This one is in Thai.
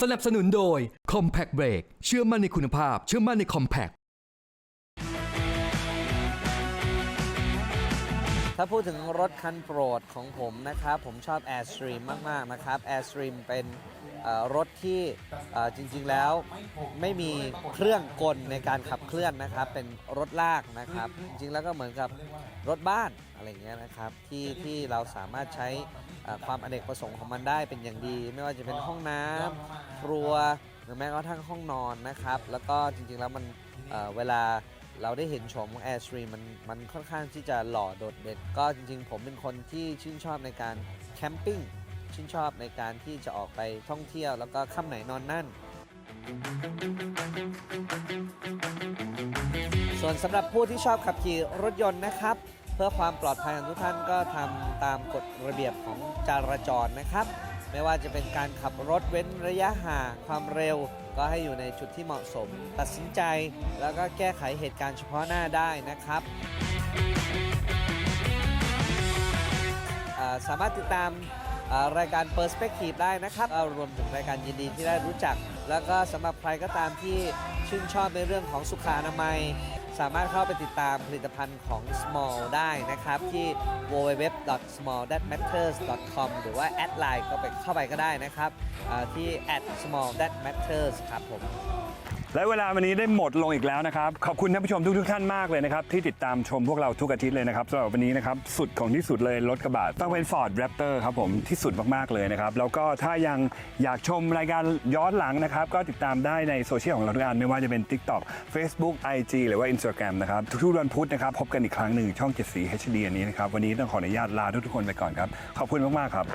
สนับสนุนโดย Compact Brake เชื่อมั่นในคุณภาพ เชื่อมั่นใน Compact ถ้าพูดถึงรถคันโปรดของผมนะครับ ผมชอบ Airstream มาก ๆ นะครับ Airstream เป็นรถที่จริง ๆ แล้วไม่มีเครื่องกลในการขับเคลื่อนนะครับ เป็นรถลากนะครับ จริง ๆ แล้วก็เหมือนกับรถบ้านอะไรเงี้ยนะครับที่ที่เราสามารถใช้ความอเนกประสงค์ของมันได้เป็นอย่างดี ไม่ว่าจะเป็นห้องน้ำครัวหรือแม้กระทั่งห้องนอนนะครับ แล้วก็จริง ๆ แล้วมันเวลา เราได้เห็นโฉมของ Airstream มันมันค่อนข้างที่จะหล่อโดดเด่นก็จริงๆ ผมเป็นคนที่ชื่นชอบในการแคมปิ้งชื่นชอบในการที่จะออกไปท่องเที่ยว แล้วก็ค่ำไหนนอนนั่น ส่วนสำหรับผู้ที่ชอบขับขี่รถยนต์นะครับ เพื่อความปลอดภัยของทุกท่านก็ทำตามกฎระเบียบของจราจรนะครับ ไม่ว่าจะเป็นการขับรถเว้นระยะห่างความเร็ว ก็ให้อยู่ในจุดที่เหมาะสม ตัดสินใจ แล้วก็แก้ไขเหตุการณ์เฉพาะหน้าได้นะครับสามารถติดตามรายการ Perspective ได้นะครับ รวมถึงรายการยินดีที่ได้รู้จัก แล้วก็สำหรับใครก็ตามที่ชื่นชอบในเรื่องของสุขอนามัย สามารถเข้าไปติดตามผลิตภัณฑ์ของ Small ได้นะครับ ที่ www.small.matters.com หรือว่าแอดไลน์ก็ไปเข้าไปก็ได้นะครับอ่าที่ @small.matters ครับผม และเวลาวันนี้ได้หมดลงอีกแล้วนะครับ ขอบคุณท่านผู้ชมทุกๆท่านมากเลยนะครับ ที่ติดตามชมพวกเราทุกอาทิตย์เลยนะครับสำหรับวันนี้นะครับ สุดของที่สุดเลยรถกระบะต้องเป็น Ford Raptor ครับผมที่สุดมากๆเลยนะครับ แล้วก็ถ้ายังอยากชมรายการย้อนหลังนะครับ ก็ติดตามได้ในโซเชียลของเราทุกอันไม่ว่าจะเป็น TikTok Facebook IG หรือว่า Instagram นะครับทุกๆวันพุธนะครับพบกันอีกครั้งหนึ่งช่อง7สี HD อันนี้นะครับวันนี้ต้องขออนุญาตลาทุกๆคนไปก่อนครับขอบคุณมากๆครับ